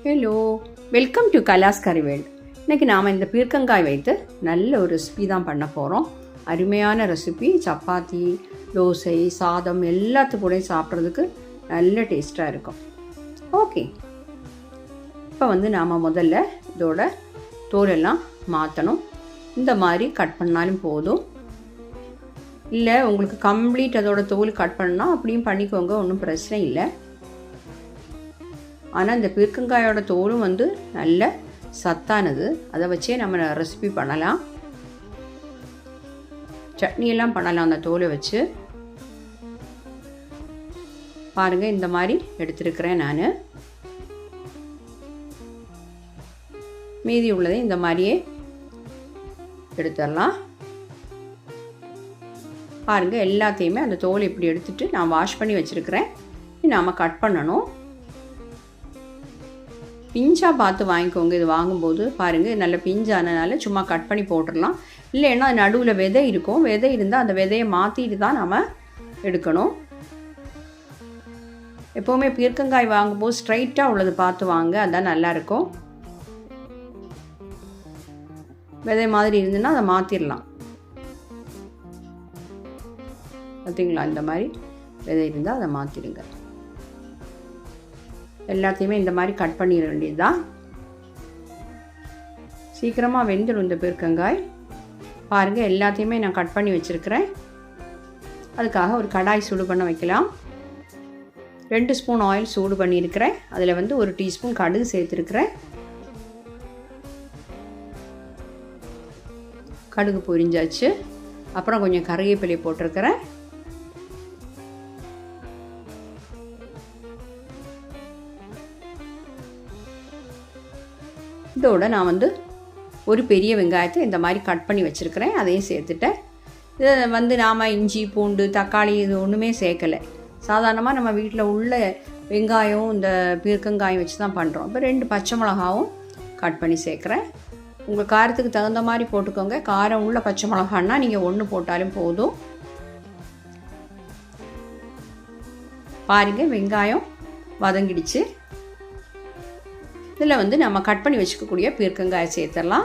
Hello welcome to கலாஸ் கறிவேல் இன்றைக்கி நாம் இந்த பீர்க்கங்காய் வைத்து நல்ல ஒரு ரெசிபி தான் பண்ண போகிறோம் அருமையான ரெசிபி சப்பாத்தி தோசை சாதம் எல்லாத்துக்கூடயும் சாப்பிட்றதுக்கு நல்ல டேஸ்ட்டாக இருக்கும். ஓகே இப்போ வந்து நாம் முதல்ல இதோட தோலெல்லாம் மாற்றணும் இந்த மாதிரி கட் பண்ணாலும் போதும். இல்லை உங்களுக்கு கம்ப்ளீட் அதோட தோல் கட் பண்ணால் அப்படியும் பண்ணிக்கோங்க ஒன்றும் பிரச்சனை இல்லை. ஆனால் இந்த பீர்க்கங்காயோட தோலும் வந்து நல்ல சத்தானது. அதை வச்சே நம்ம ரெசிபி பண்ணலாம். சட்னியெல்லாம் பண்ணலாம் அந்த தோலை வச்சு. பாருங்கள் இந்த மாதிரி எடுத்துருக்கிறேன் நான். மீதி உள்ளதை இந்த மாதிரியே எடுத்துடலாம். பாருங்கள் எல்லாத்தையுமே அந்த தோல் இப்படி எடுத்துட்டு நான் வாஷ் பண்ணி வச்சுருக்கிறேன். நாம் கட் பண்ணணும். பிஞ்சாக பார்த்து வாங்கிக்கோங்க. இது வாங்கும்போது பாருங்கள் நல்ல பிஞ்சானனால சும்மா கட் பண்ணி போட்டுடலாம். இல்லைன்னா நடுவில் விதை இருக்கும். விதை இருந்தால் அந்த விதையை மாற்றிட்டு தான் நம்ம எடுக்கணும். எப்போவுமே பீர்க்கங்காய் வாங்கும்போது ஸ்ட்ரைட்டாக உள்ளது பார்த்து வாங்க. அதான் நல்லாயிருக்கும் விதை மாதிரி இருந்துன்னா அதை மாற்றிடலாம் பார்த்தீங்களா இந்த மாதிரி விதை இருந்தால் அதை மாற்றிடுங்க எல்லாத்தையுமே இந்த மாதிரி கட் பண்ணிட வேண்டியது தான் சீக்கிரமாக வெந்துடும் இந்த பீர்க்கங்காய். பாருங்கள் எல்லாத்தையுமே நான் கட் பண்ணி வச்சுருக்கிறேன். அதுக்காக ஒரு கடாய் சூடு பண்ண வைக்கலாம். ரெண்டு ஸ்பூன் ஆயில் சூடு பண்ணியிருக்கிறேன். அதில் வந்து ஒரு டீஸ்பூன் கடுகு சேர்த்துருக்குறேன். கடுகு பொரிஞ்சாச்சு. அப்புறம் கொஞ்சம் கறிவேப்பிலை போட்டிருக்கிறேன். இதோட நான் வந்து ஒரு பெரிய வெங்காயத்தை இந்த மாதிரி கட் பண்ணி வச்சுருக்கிறேன். அதையும் சேர்த்துட்டேன். இதை வந்து நாம் இஞ்சி பூண்டு தக்காளி இது ஒன்றுமே சேர்க்கலை. சாதாரணமாக நம்ம வீட்டில் உள்ள வெங்காயம் இந்த பீர்க்கங்காயம் வச்சு தான் பண்ணுறோம் இப்போ ரெண்டு பச்சை மிளகாவும் கட் பண்ணி சேர்க்குறேன். உங்கள் காரத்துக்கு தகுந்த மாதிரி போட்டுக்கோங்க. காரம் உள்ள பச்சை மிளகான்னா நீங்கள் ஒன்று போட்டாலும் போதும். பாருங்கள் வெங்காயம் வதங்கிடுச்சு. இதில் வந்து நம்ம கட் பண்ணி வச்சுக்கக்கூடிய பீர்க்கங்காயை சேர்த்துடலாம்.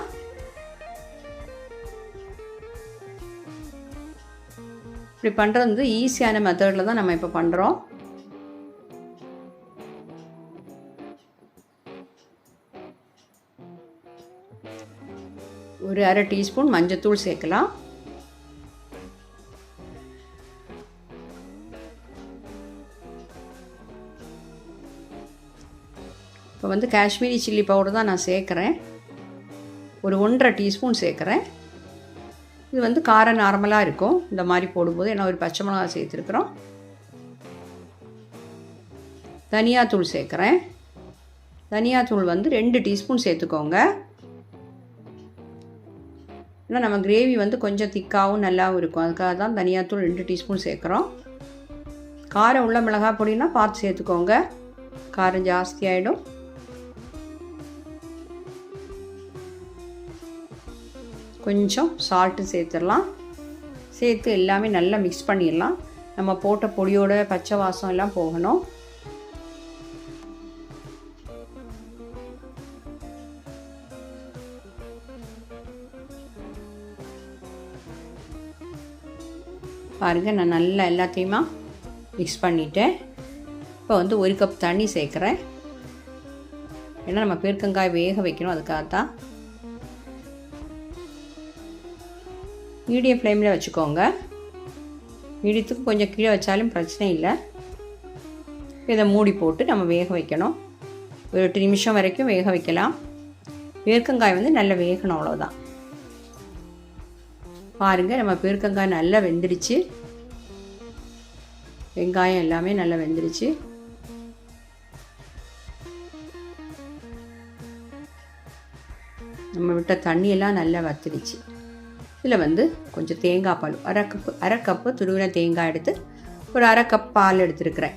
இப்படி பண்ணுறது வந்து ஈஸியான மெத்தடில் தான் நம்ம இப்போ பண்ணுறோம். ஒரு அரை டீஸ்பூன் மஞ்சத்தூள் சேர்க்கலாம். இப்போ வந்து காஷ்மீரி சில்லி பவுடர் தான் நான் சேர்க்குறேன். ஒரு ஒன்றரை டீஸ்பூன் சேர்க்குறேன். இது வந்து காரம் நார்மலாக இருக்கும். இந்த மாதிரி போடும்போது ஏன்னா ஒரு பச்சை மிளகா சேர்த்துருக்குறோம். தனியாத்தூள் சேர்க்குறேன். தனியாத்தூள் வந்து ரெண்டு டீஸ்பூன் சேர்த்துக்கோங்க. ஏன்னா நம்ம கிரேவி வந்து கொஞ்சம் திக்காகவும் நல்லாவும் இருக்கும். அதுக்காக தான் தனியாத்தூள் ரெண்டு டீஸ்பூன் சேர்க்குறோம். காரம் உள்ள மிளகாய் பொடினா பார்த்து சேர்த்துக்கோங்க. காரம் ஜாஸ்தி ஆகிடும் கொஞ்சம் சால்ட்டு சேர்த்துடலாம். சேர்த்து எல்லாமே நல்லா மிக்ஸ் பண்ணிடலாம். நம்ம போட்ட பொடியோட பச்சை வாசம் எல்லாம் போகணும். பாருங்கள் நான் நல்லா எல்லாத்தையுமா மிக்ஸ் பண்ணிவிட்டேன் இப்போ வந்து ஒரு கப் தண்ணி சேர்க்குறேன். ஏன்னா நம்ம பீர்க்கங்காய் வேக வைக்கணும் அதுக்காக தான் மீடியம் ஃப்ளேமில் வச்சுக்கோங்க. மீடியத்துக்கு கொஞ்சம் கீழே வச்சாலும் பிரச்சனை இல்லை. இதை மூடி போட்டு நம்ம வேக வைக்கணும். ஒரு எட்டு நிமிஷம் வரைக்கும் வேக வைக்கலாம். பீர்க்கங்காய் வந்து நல்லா வேகணும் அவ்வளோதான் பாருங்கள் நம்ம பீர்க்கங்காய் நல்லா வெந்துடுச்சு. வெங்காயம் எல்லாமே நல்லா வெந்துடுச்சு. நம்ம விட்ட தண்ணியெல்லாம் நல்லா வத்துடுச்சு. இதில் வந்து கொஞ்சம் தேங்காய் பால் அரை கப்பு அரை கப்பு துருவின தேங்காய் எடுத்து ஒரு அரை கப் பால் எடுத்துருக்கிறேன்.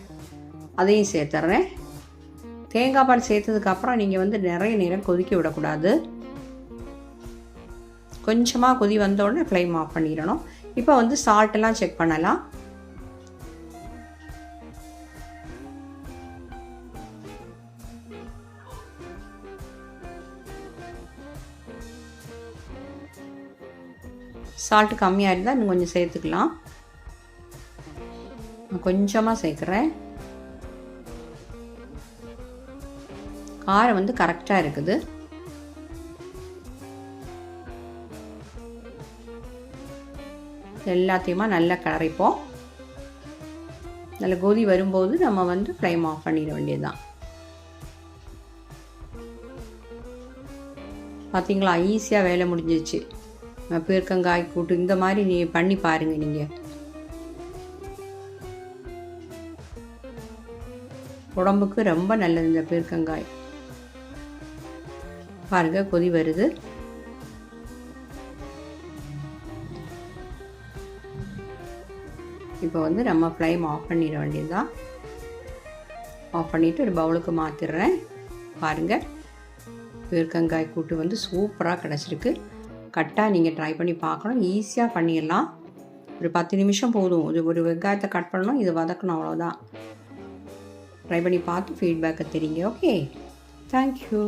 அதையும் சேர்த்துட்றேன் தேங்காய் பால் சேர்த்ததுக்கப்புறம் நீங்கள் வந்து நிறைய நேரம் கொதிக்க விடக்கூடாது. கொஞ்சமாக கொதி வந்தோடனே ஃப்ளைம் ஆஃப் பண்ணிடணும். இப்போ வந்து சால்ட்டெல்லாம் செக் பண்ணலாம். சால்ட் கம்மியாக இருந்தால் இன்னும் கொஞ்சம் சேர்த்துக்கலாம். நான் கொஞ்சமாக சேர்க்குறேன். காரம் வந்து கரெக்டாக இருக்குது. எல்லாத்தையுமா நல்லா கரைப்போம். நல்ல கொதி வரும்போது நம்ம வந்து ஃப்ளைம் ஆஃப் பண்ணிட வேண்டியதுதான். பார்த்தீங்களா ஈஸியாக வேலை முடிஞ்சிச்சு பீர்க்கங்காய் கூட்டு இந்த மாதிரி நீ பண்ணி பாருங்கள் நீங்கள் உடம்புக்கு ரொம்ப நல்லது இந்த பீர்க்கங்காய் பாருங்க கொதி வருது. இப்போ வந்து நம்ம ஃப்ளைம் ஆஃப் பண்ணிட வேண்டியதுதான். ஆஃப் பண்ணிவிட்டு ஒரு பவுலுக்கு மாற்றிடுறேன் பாருங்கள் பீர்க்கங்காய் கூட்டு வந்து சூப்பராக கிடச்சிருக்கு. கட்டாக நீங்கள் ட்ரை பண்ணி பார்க்கணும். ஈஸியாக பண்ணிடலாம். ஒரு பத்து நிமிஷம் போதும். இது ஒரு வெங்காயத்தை கட் பண்ணணும். இது வதக்கணும் அவ்வளோதான் ட்ரை பண்ணி பார்த்து ஃபீட்பேக்கை தெரியுங்க. Okay thank you